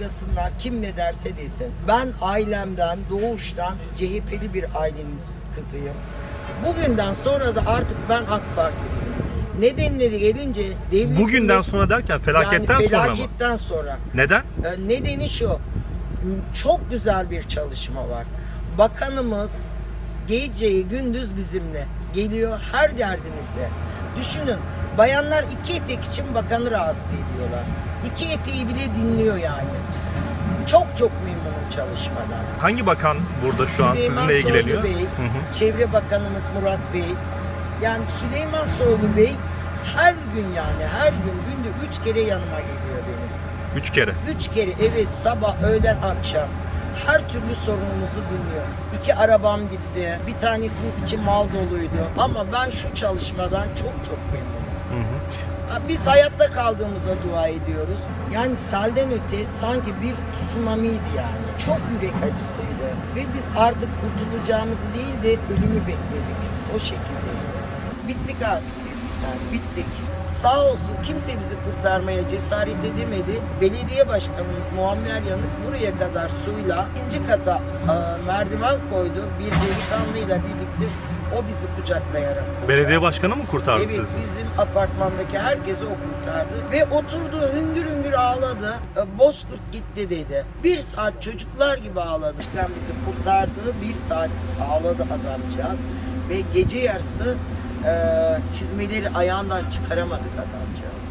Gasınlar kim ne derse desin. Ben ailemden, doğuştan CHP'li bir ailenin kızıyım. Bugünden sonra da artık ben AK Partiliyim. Nedenleri gelince devletimiz... Bugünden sonra derken felaketten yani sonra mı? felaketten sonra. Neden? E, Nedeni şu, çok güzel bir çalışma var. Bakanımız geceyi gündüz bizimle geliyor her derdimizle. Düşünün bayanlar iki etek için bakanı rahatsız ediyorlar. İki eteği bile dinliyor yani. Çok çok memnunum çalışmadan. Hangi bakan burada şu an Süleyman sizinle ilgileniyor? Soylu Bey, Hı hı. Çevre Bakanımız Murat Bey. Yani Süleyman Soylu Bey her gün yani her gün günde üç kere yanıma geliyor benim. Üç kere. Üç kere evet sabah, öğlen, akşam her türlü sorunumuzu dinliyor. İki arabam gitti. Bir tanesinin içi mal doluydu. Ama ben şu çalışmadan çok çok memnunum. Biz hayatta kaldığımıza dua ediyoruz. Yani selden öte sanki bir tsunamiydi yani. Çok yürek acısıydı. Ve biz artık kurtulacağımızı değil de ölümü bekledik. O şekildeydi. Biz bittik artık yani bittik. Sağ olsun kimse bizi kurtarmaya cesaret edemedi. Belediye başkanımız Muammer Yanık buraya kadar suyla ikinci kata e, merdiven koydu. Bir delikanlıyla birlikte o bizi kucaklayarak kurtardı. Belediye başkanı mı kurtardı Evet sizi? bizim apartmandaki herkesi o kurtardı. Ve oturdu hüngür hüngür ağladı. E, Bozkurt gitti dedi. Bir saat çocuklar gibi ağladı. Çıkan bizi kurtardı. Bir saat ağladı adamcağız. Ve gece yarısı e, çizmeleri ayağından çıkaramadık adamcağız.